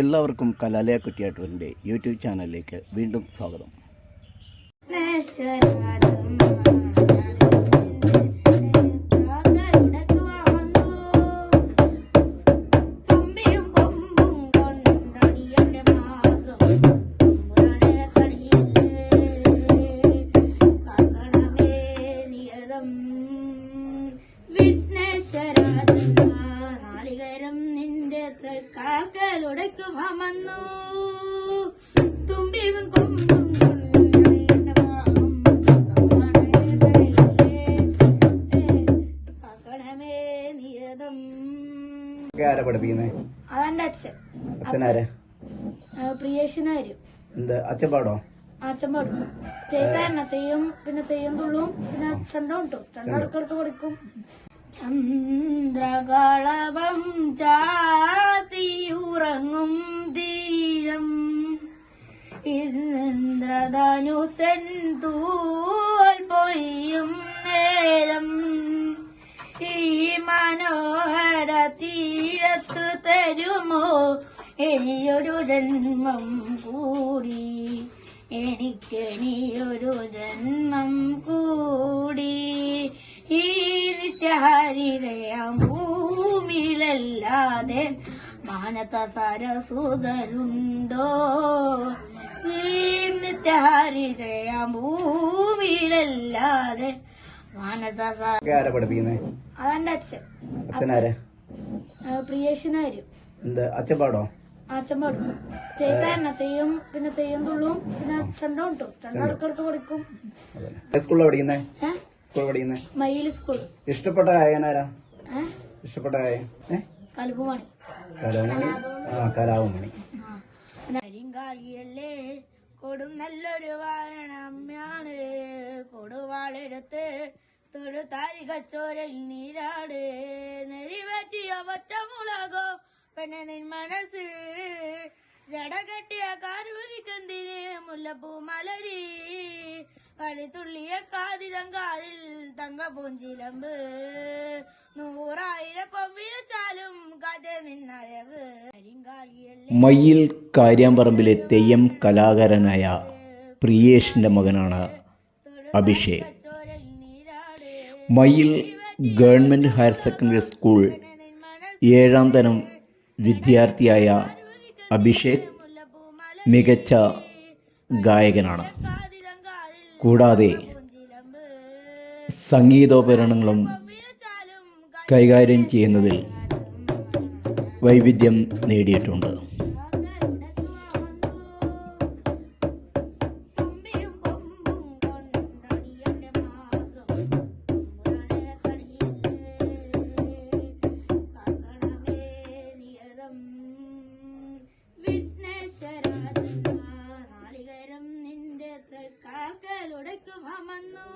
എല്ലാവർക്കും കലാലയ കുറ്റിയാട്ടൂരിന്റെ യൂട്യൂബ് ചാനലിലേക്ക് വീണ്ടും സ്വാഗതം. നാളികരം കാക്കലുടയ്ക്കും അമന്നു. തുമ്പിയും കൊമ്പും കൊണ്ടണിയന്റെ മാഹം കാക്കണമേ നിയതം. ആരാ പഠിപ്പിക്കുന്നത് അതെന്റെ അച്ഛൻ. അച്ഛനാരാ? പ്രിയേഷനാരും. എന്ത് അച്ഛൻ പാടോ അച്ഛൻ പാടും ചേക്കാരണത്തെയും പിന്നെ തെയ്യം തുള്ളും പിന്നെ ചണ്ടം കിട്ടും ചണ്ട ഇടക്കിടക്ക് പഠിക്കും ചന്ദ്രകളവം ചാത്തിയുറങ്ങും ഇന്ദ്രധനുസൻ തൂവൽ പൊയ്യും നേരം. ഈ മനോഹര തീരത്തു തരുമോ? ഇനിയൊരു ജന്മം കൂടി. എനിക്കിനിയൊരു ജന്മം കൂടി. ഈ നിത്യഹരിതയാം ഭൂമിയിലല്ലാതെ മാനത്ത സരസുതരുണ്ടോ നിത്യഹരിതയാം ഭൂമിയിലല്ലാതെ മാനത്ത സ ആരാ പഠിപ്പിക്കുന്നത് അതെന്റെ അച്ഛൻ. അച്ഛനാരാ? പ്രിയേഷനാരും. എന്ത് അച്ഛൻ പാടോ അച്ഛൻ പാടും ചേക്കാരണത്തെയും പിന്നെ തെയ്യം തുള്ളും പിന്നെ ചണ്ടം കിട്ടും ചണ്ട ഇടക്കിടക്ക് പഠിക്കും. അതല്ലേ സ്കൂളിലാണ് പഠിക്കുന്നത് ഏഹ് സ്കൂളിൽ പഠിക്കുന്നത് മയിൽ സ്കൂൾ. ഇഷ്ടപ്പെട്ട ഗായകനാരാ? ഇഷ്ടപ്പെട്ട ഗായകൻ കലാമണി ആ കലാവമണി കരിങ്കാളിയല്ലേ കൊടും നല്ലൊരു വാഴണമ്മയാണ് കൊടുവാളെടുത്ത് തൊടുതാരി കച്ചോരൽ നീരാട്. നെറിവറ്റിയ പച്ചമുളകോ പെണ്ണെ നിൻ മനസ്സ്. ജട കെട്ടിയ കാരുവരിക്കെന്തിന് മുല്ലപ്പൂ മലരി. കളിത്തുള്ളിയ കാതിരം കാതിൽ തങ്ക പൂഞ്ചിലമ്പ്. നൂറായിരം വിളിച്ചാലും കാറ്റ് നിന്നഴക് മയിൽ മയ്യിൽ കാര്യാമ്പറമ്പിലെ തെയ്യം കലാകാരനായ പ്രിയേഷിന്റെ മകനാണ് അഭിഷേക്. മയിൽ ഗവൺമെന്റ് ഹയർ സെക്കൻഡറി സ്കൂൾ ഏഴാം തരം വിദ്യാർത്ഥിയായ അഭിഷേക് മികച്ച ഗായകനാണ്. കൂടാതെ സംഗീതോപകരണങ്ങളും കൈകാര്യം ചെയ്യുന്നതിൽ വൈവിധ്യം നേടിയിട്ടുണ്ട്. കാക്കലുടയ്ക്കും അമന്നു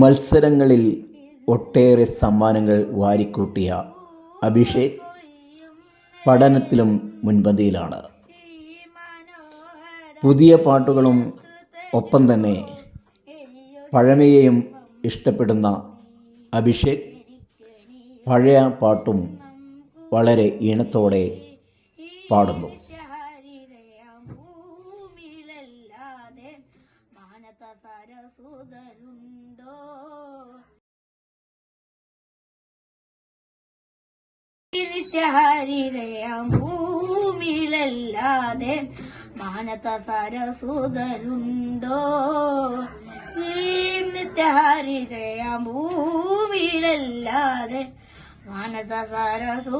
മത്സരങ്ങളിൽ ഒട്ടേറെ സമ്മാനങ്ങൾ വാരിക്കൂട്ടിയ അഭിഷേക് പഠനത്തിലും മുൻപന്തിയിലാണ്. പുതിയ പാട്ടുകളും ഒപ്പം തന്നെ പഴമയെയും ഇഷ്ടപ്പെടുന്ന അഭിഷേക് പഴയ പാട്ടും വളരെ ഈണത്തോടെ പാടുന്നു. ഭൂമിയിലല്ലാതെ മാനത്ത സരസുതരുണ്ടോ നിത്യഹരിതയാം ഭൂമിയിലല്ലാതെ സരസുതരുണ്ടോ